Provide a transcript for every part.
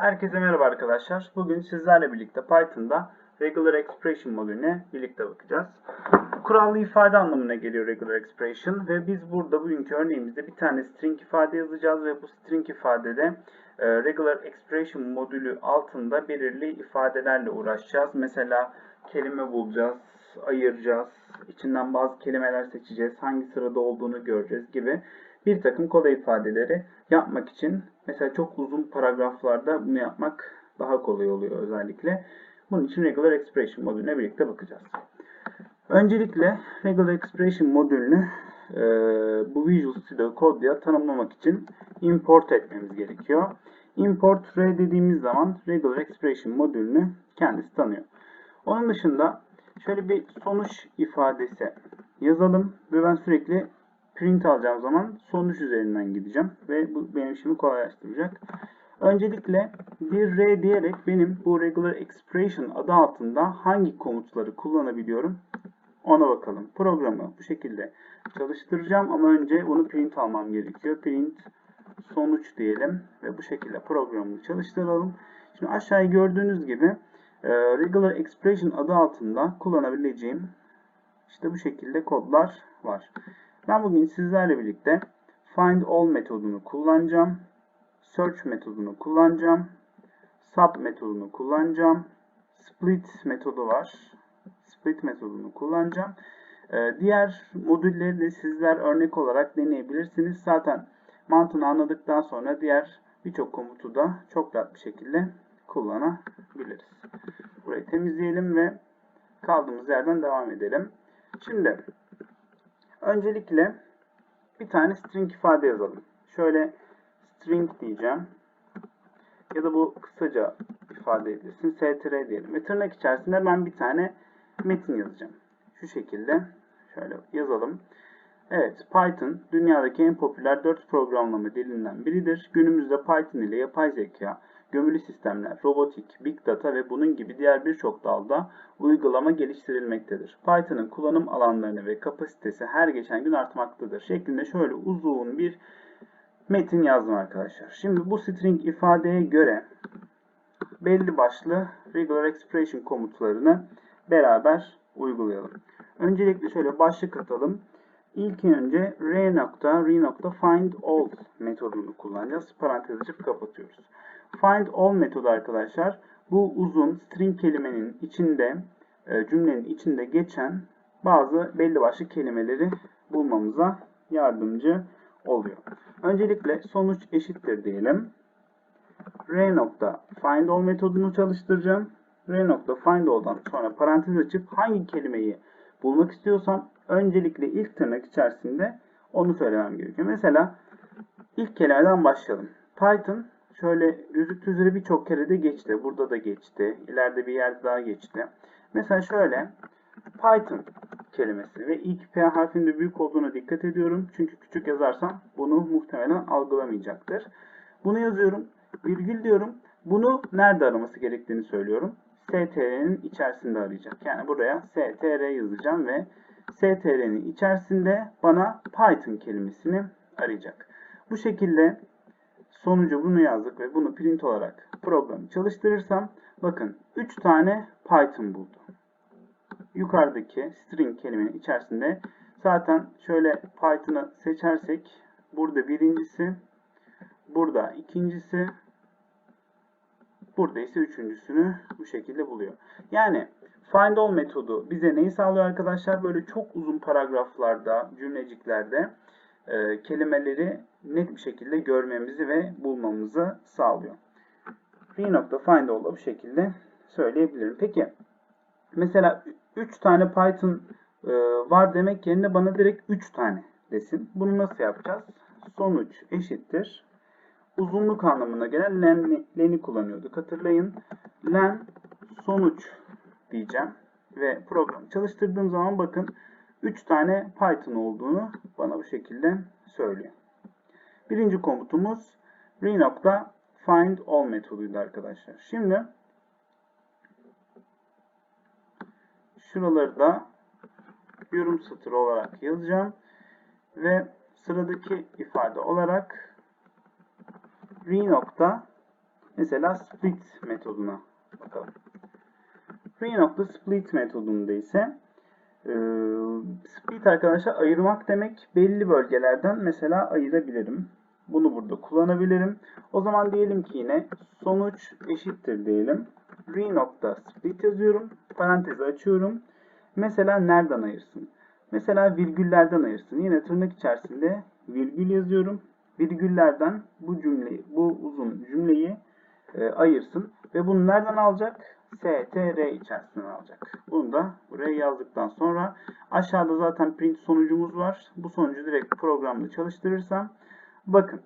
Herkese merhaba arkadaşlar. Bugün sizlerle birlikte Python'da Regular Expression modülüne birlikte bakacağız. Kurallı ifade anlamına geliyor Regular Expression ve biz burada bugünkü örneğimizde bir tane string ifade yazacağız ve bu string ifadede e, Regular Expression modülü altında belirli ifadelerle uğraşacağız. Mesela kelime bulacağız, ayıracağız, içinden bazı kelimeler seçeceğiz, hangi sırada olduğunu göreceğiz gibi bir takım kolay ifadeleri yapmak için mesela çok uzun paragraflarda bunu yapmak daha kolay oluyor özellikle. Bunun için Regular Expression modülüne birlikte bakacağız. Öncelikle Regular Expression modülünü e, bu Visual Studio Code'ya tanımlamak için import etmemiz gerekiyor. Import R dediğimiz zaman Regular Expression modülünü kendisi tanıyor. Onun dışında şöyle bir sonuç ifadesi yazalım ve ben sürekli print alacağım zaman sonuç üzerinden gideceğim ve bu benim işimi kolaylaştıracak. Öncelikle bir R diyerek benim bu regular expression adı altında hangi komutları kullanabiliyorum ona bakalım. Programı bu şekilde çalıştıracağım ama önce bunu print almam gerekiyor. Print sonuç diyelim ve bu şekilde programı çalıştıralım. Şimdi aşağıya gördüğünüz gibi e, regular expression adı altında kullanabileceğim işte bu şekilde kodlar var. Ben bugün sizlerle birlikte find all metodunu kullanacağım. Search metodunu kullanacağım. Sub metodunu kullanacağım. Split metodu var. Split metodunu kullanacağım. Ee, diğer modülleri de sizler örnek olarak deneyebilirsiniz. Zaten mantığını anladıktan sonra diğer birçok komutu da çok rahat bir şekilde kullanabiliriz. Burayı temizleyelim ve kaldığımız yerden devam edelim. Şimdi öncelikle bir tane string ifade yazalım. Şöyle string diyeceğim. Ya da bu kısaca ifade edilsin. str diyelim. Ve tırnak içerisinde ben bir tane metin yazacağım. Şu şekilde şöyle yazalım. Evet, Python dünyadaki en popüler 4 programlama dilinden biridir. Günümüzde Python ile yapay zeka, gömülü sistemler, robotik, big data ve bunun gibi diğer birçok dalda uygulama geliştirilmektedir. Python'ın kullanım alanlarını ve kapasitesi her geçen gün artmaktadır. Şeklinde şöyle uzun bir metin yazdım arkadaşlar. Şimdi bu string ifadeye göre belli başlı regular expression komutlarını beraber uygulayalım. Öncelikle şöyle başlık atalım. İlk önce r nokta r nokta find all metodunu kullanacağız. Parantez açıp kapatıyoruz. Find all metodu arkadaşlar bu uzun string kelimenin içinde e, cümlenin içinde geçen bazı belli başlı kelimeleri bulmamıza yardımcı oluyor. Öncelikle sonuç eşittir diyelim. r nokta find all metodunu çalıştıracağım. r nokta find all'dan sonra parantez açıp hangi kelimeyi bulmak istiyorsam öncelikle ilk tırnak içerisinde onu söylemem gerekiyor. Mesela ilk kelimeden başlayalım. Python şöyle gözüktüğü üzere birçok kere de geçti. Burada da geçti. İleride bir yerde daha geçti. Mesela şöyle Python kelimesi ve ilk P harfinde büyük olduğuna dikkat ediyorum. Çünkü küçük yazarsam bunu muhtemelen algılamayacaktır. Bunu yazıyorum. Virgül diyorum. Bunu nerede araması gerektiğini söylüyorum. str'nin içerisinde arayacak. Yani buraya str yazacağım ve str'nin içerisinde bana Python kelimesini arayacak. Bu şekilde sonucu bunu yazdık ve bunu print olarak programı çalıştırırsam bakın 3 tane Python buldu. Yukarıdaki string kelimenin içerisinde zaten şöyle Python'ı seçersek burada birincisi, burada ikincisi, burada ise üçüncüsünü bu şekilde buluyor. Yani find all metodu bize neyi sağlıyor arkadaşlar? Böyle çok uzun paragraflarda, cümleciklerde e, kelimeleri net bir şekilde görmemizi ve bulmamızı sağlıyor. find all bu şekilde söyleyebilirim. Peki mesela 3 tane Python e, var demek yerine bana direkt 3 tane desin. Bunu nasıl yapacağız? Sonuç eşittir. Uzunluk anlamına gelen len'i, len'i kullanıyorduk. Hatırlayın. Len sonuç diyeceğim. Ve programı çalıştırdığım zaman bakın 3 tane Python olduğunu bana bu şekilde söylüyor. Birinci komutumuz re.find all metoduydu arkadaşlar. Şimdi şuraları da yorum satırı olarak yazacağım. Ve sıradaki ifade olarak re nokta Mesela split metoduna bakalım. Re.split metodunda ise e, split arkadaşlar ayırmak demek belli bölgelerden mesela ayırabilirim. Bunu burada kullanabilirim. O zaman diyelim ki yine sonuç eşittir diyelim. Re.split yazıyorum. Parantezi açıyorum. Mesela nereden ayırsın? Mesela virgüllerden ayırsın. Yine tırnak içerisinde virgül yazıyorum. Virgüllerden bu cümleyi, bu uzun cümleyi e, ayırsın. Ve bunu nereden alacak? Str içerisinden alacak. Bunu da buraya yazdıktan sonra aşağıda zaten print sonucumuz var. Bu sonucu direkt programda çalıştırırsam bakın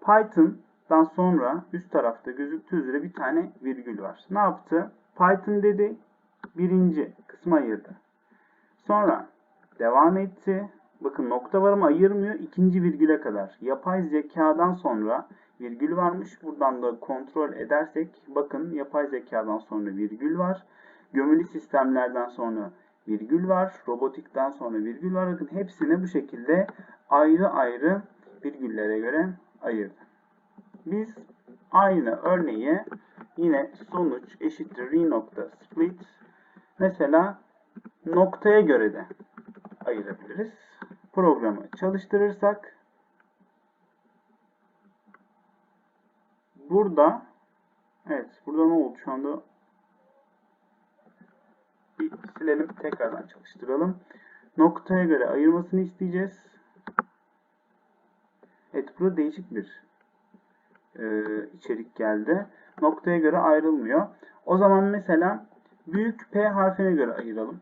Python'dan sonra üst tarafta gözüktüğü üzere bir tane virgül var. Ne yaptı? Python dedi birinci kısmı ayırdı. Sonra devam etti. Bakın nokta var ama ayırmıyor. ikinci virgüle kadar. Yapay zekadan sonra virgül varmış. Buradan da kontrol edersek bakın yapay zekadan sonra virgül var. Gömülü sistemlerden sonra virgül var. Robotikten sonra virgül var. Bakın hepsini bu şekilde ayrı ayrı virgüllere göre ayırdı. Biz aynı örneği yine sonuç eşittir re nokta split mesela noktaya göre de ayırabiliriz. Programı çalıştırırsak burada evet burada ne oldu şu anda bir silelim tekrardan çalıştıralım. Noktaya göre ayırmasını isteyeceğiz. Evet burada değişik bir e, içerik geldi. Noktaya göre ayrılmıyor. O zaman mesela büyük P harfine göre ayıralım.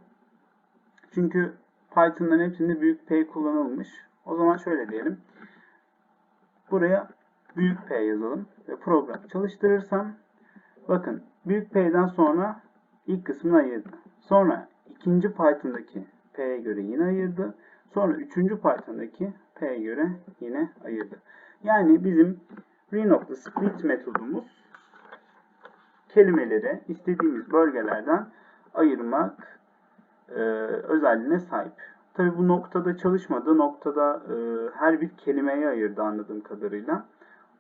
Çünkü Python'ların hepsinde büyük P kullanılmış. O zaman şöyle diyelim. Buraya büyük P yazalım ve program çalıştırırsam bakın büyük P'den sonra ilk kısmını ayırdı. Sonra ikinci Python'daki P'ye göre yine ayırdı. Sonra üçüncü Python'daki P'ye göre yine ayırdı. Yani bizim re.split metodumuz kelimeleri istediğimiz bölgelerden ayırmak e, özelliğine sahip. Tabi bu noktada çalışmadı. Noktada e, her bir kelimeye ayırdı anladığım kadarıyla.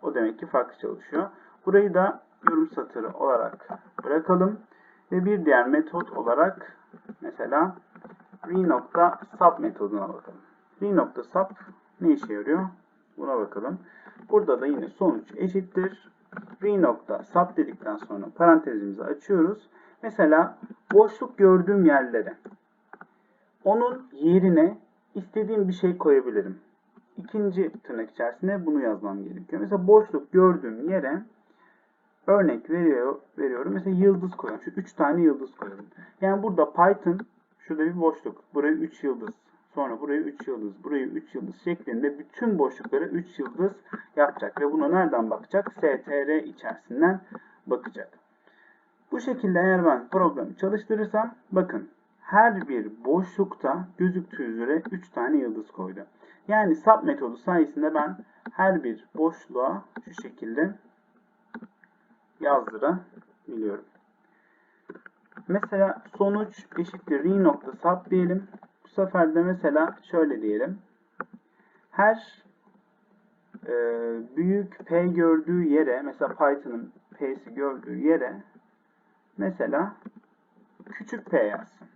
O demek ki farklı çalışıyor. Burayı da yorum satırı olarak bırakalım. Ve bir diğer metot olarak mesela re.sub metoduna bakalım. re.sub ne işe yarıyor? Buna bakalım. Burada da yine sonuç eşittir. re.sub dedikten sonra parantezimizi açıyoruz. Mesela boşluk gördüğüm yerlere onun yerine istediğim bir şey koyabilirim. İkinci tırnak içerisinde bunu yazmam gerekiyor. Mesela boşluk gördüğüm yere örnek veriyor, veriyorum. Mesela yıldız koyuyorum. Şu 3 tane yıldız koyuyorum. Yani burada Python şurada bir boşluk. Buraya 3 yıldız. Sonra buraya 3 yıldız. Buraya 3 yıldız şeklinde bütün boşluklara 3 yıldız yapacak. Ve buna nereden bakacak? str içerisinden bakacak. Bu şekilde eğer ben programı çalıştırırsam bakın her bir boşlukta gözüktüğü üzere 3 tane yıldız koydu. Yani sub metodu sayesinde ben her bir boşluğa şu şekilde yazdırabiliyorum. Mesela sonuç eşittir re nokta sub diyelim. Bu sefer de mesela şöyle diyelim. Her e, büyük P gördüğü yere mesela Python'ın P'si gördüğü yere mesela küçük P yazsın.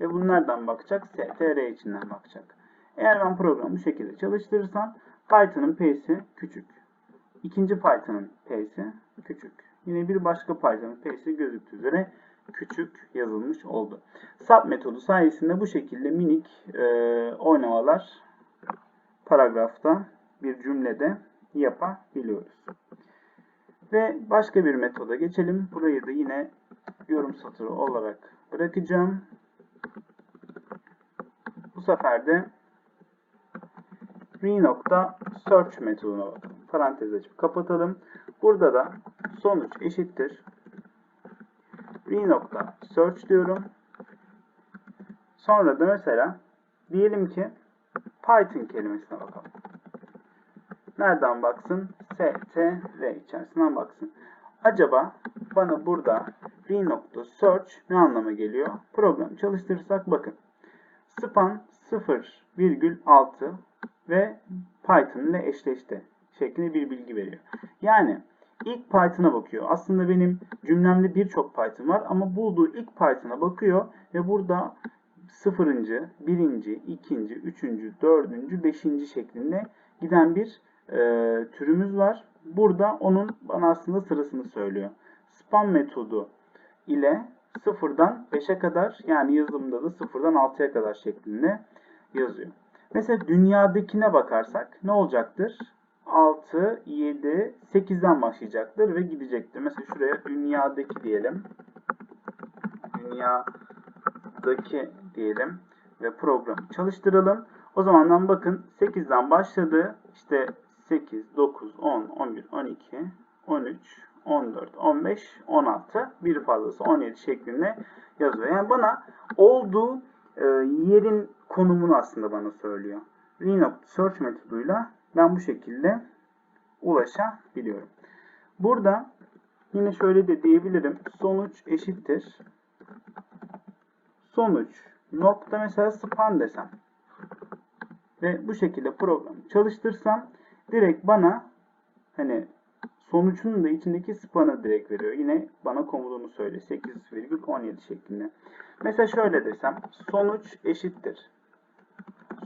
Ve bunlardan bakacak? str içinden bakacak. Eğer ben programı bu şekilde çalıştırırsam Python'ın P'si küçük. İkinci Python'ın P'si küçük. Yine bir başka Python'ın P'si gözüktüğü üzere küçük yazılmış oldu. Sub metodu sayesinde bu şekilde minik e, oynamalar paragrafta bir cümlede yapabiliyoruz. Ve başka bir metoda geçelim. Burayı da yine yorum satırı olarak bırakacağım. Bu sefer de re.search metoduna bakalım. Parantez açıp kapatalım. Burada da sonuç eşittir. re.search diyorum. Sonra da mesela diyelim ki Python kelimesine bakalım. Nereden baksın? str içerisinden baksın. Acaba bana burada re.search ne anlama geliyor? Programı çalıştırırsak bakın. Span 0,6 ve Python ile eşleşti şeklinde bir bilgi veriyor. Yani ilk Python'a bakıyor. Aslında benim cümlemde birçok Python var ama bulduğu ilk Python'a bakıyor ve burada sıfırıncı, birinci, ikinci, üçüncü, dördüncü, beşinci şeklinde giden bir e, türümüz var. Burada onun bana aslında sırasını söylüyor. Span metodu ile sıfırdan 5'e kadar yani yazılımda da sıfırdan 6'ya kadar şeklinde yazıyor. Mesela dünyadakine bakarsak ne olacaktır? 6, 7, 8'den başlayacaktır ve gidecektir. Mesela şuraya dünyadaki diyelim. Dünyadaki diyelim ve programı çalıştıralım. O zamandan bakın 8'den başladı. İşte 8, 9, 10, 11, 12, 13, 14, 15, 16, bir fazlası 17 şeklinde yazıyor. Yani bana olduğu e, yerin konumunu aslında bana söylüyor. Search metoduyla ben bu şekilde ulaşabiliyorum. Burada yine şöyle de diyebilirim. Sonuç eşittir. Sonuç nokta mesela span desem ve bu şekilde programı çalıştırsam direkt bana hani sonucun da içindeki span'ı direkt veriyor. Yine bana komutunu söyle. 8,17 şeklinde. Mesela şöyle desem sonuç eşittir.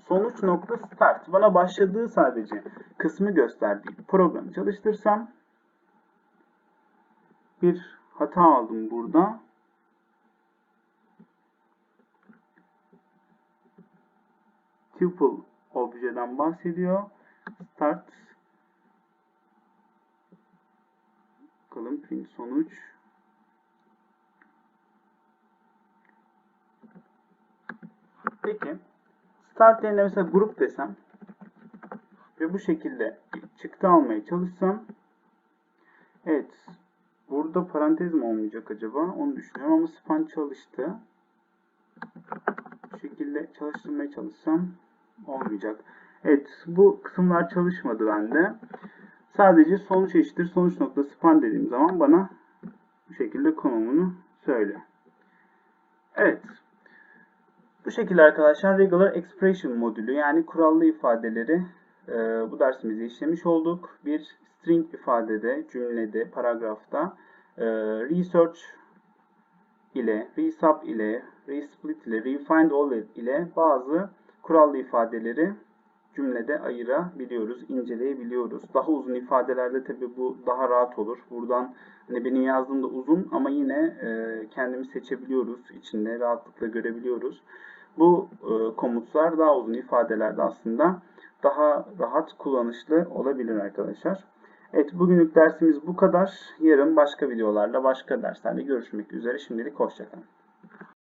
Sonuç nokta start. Bana başladığı sadece kısmı gösterdiği programı çalıştırsam bir hata aldım burada. Tuple objeden bahsediyor. Start. Bakalım print sonuç. Peki. Start yerine mesela grup desem ve bu şekilde çıktı almaya çalışsam evet burada parantez mi olmayacak acaba? Onu düşünüyorum ama span çalıştı. Bu şekilde çalıştırmaya çalışsam olmayacak evet bu kısımlar çalışmadı bende sadece sonuç eşittir sonuç nokta span dediğim zaman bana bu şekilde konumunu söylüyor evet bu şekilde arkadaşlar Regular Expression modülü yani kurallı ifadeleri e, bu dersimizde işlemiş olduk. Bir string ifadede, cümlede, paragrafta e, research ile, resub ile, resplit ile, refind all ile bazı kurallı ifadeleri cümlede ayırabiliyoruz, inceleyebiliyoruz. Daha uzun ifadelerde tabi bu daha rahat olur. Buradan hani benim yazdığımda uzun ama yine e, kendimi seçebiliyoruz. içinde rahatlıkla görebiliyoruz. Bu e, komutlar daha uzun ifadelerde aslında daha rahat kullanışlı olabilir arkadaşlar. Evet bugünlük dersimiz bu kadar. Yarın başka videolarla başka derslerle görüşmek üzere. Şimdilik hoşçakalın.